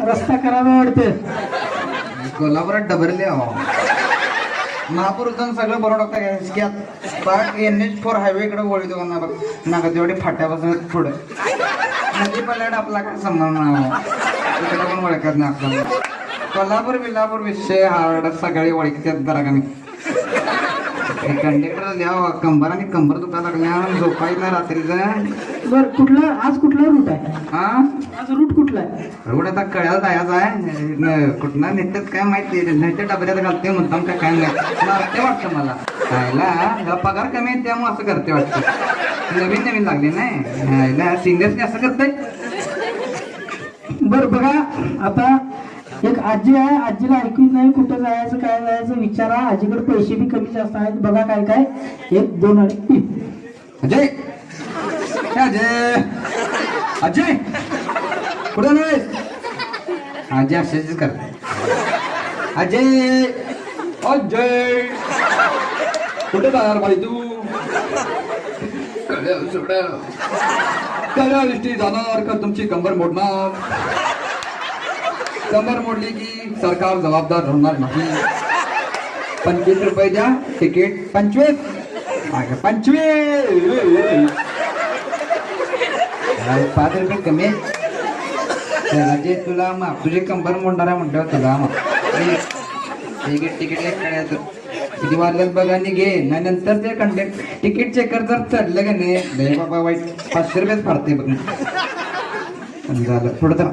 रस्ता करावा वाटते. कोल्हापुरात डबरले अहो. महापुरुषांना सगळं बरं डॉक्टर की आता एन एच फोर हायवे वळी वळतो ना बघ नाका तेवढी फाट्यापासून पुढे. नदी पल्ल्याड आपला काय संबंध नाही पण ओळखत नाही आपल्याला. कोल्हापूर बिलापूर विषय हार्ड सगळे ओळखतात जरा कमी कंडक्टर लिहा कंबर आणि कंबर दुखा लागल्या झोपायला रात्रीचं. बर कुठला? आज कुठला रूट आहे? हा? आज रूट कुठला आहे? रोड आता कळ्याला जायचं आहे. न- कुठनं नेत्यात काय माहिती? नेत्या डबऱ्यात घालते मुद्दाम काय काय नाही. वाटतं मला? खायला पगार कमी आहे त्यामुळे असं करते वाटतं. नवीन नवीन लागले नाही. सिनियर्सने असं करते बर बघा आता एक आजी आहे आजीला ऐकून नाही कुठं जायचं काय जायचं विचारा. आजीकडे पैसे बी कमी जास्त आहेत. बघा काय काय. एक दोन अजय! अजय! अजय! कुठं नाही अजय अशाच करते. अजय! अजय! कुठे जाणार बाई तू? कळ्या सोड्या कळ्या दृष्टी जाणार का तुमची कंबर मोडणार? कंबर मोडली की सरकार जबाबदार राहणार नाही. पंचवीस रुपये द्या तिकीट पंचवीस. पंचवीस. पाच रुपये कमी. आहे. जे तुला मग तुझी कंबर मोडणार आहे म्हटलं तुला मग तिकीट तिकीट एक काढायचं. किती वाजल्यात बघा आणि घे नंतर ते कंडक्ट तिकीट चेकर जर चढलं का नाही बाबा वाईट. पाचशे रुपयेच फाडते बघ. झालं थोडं तर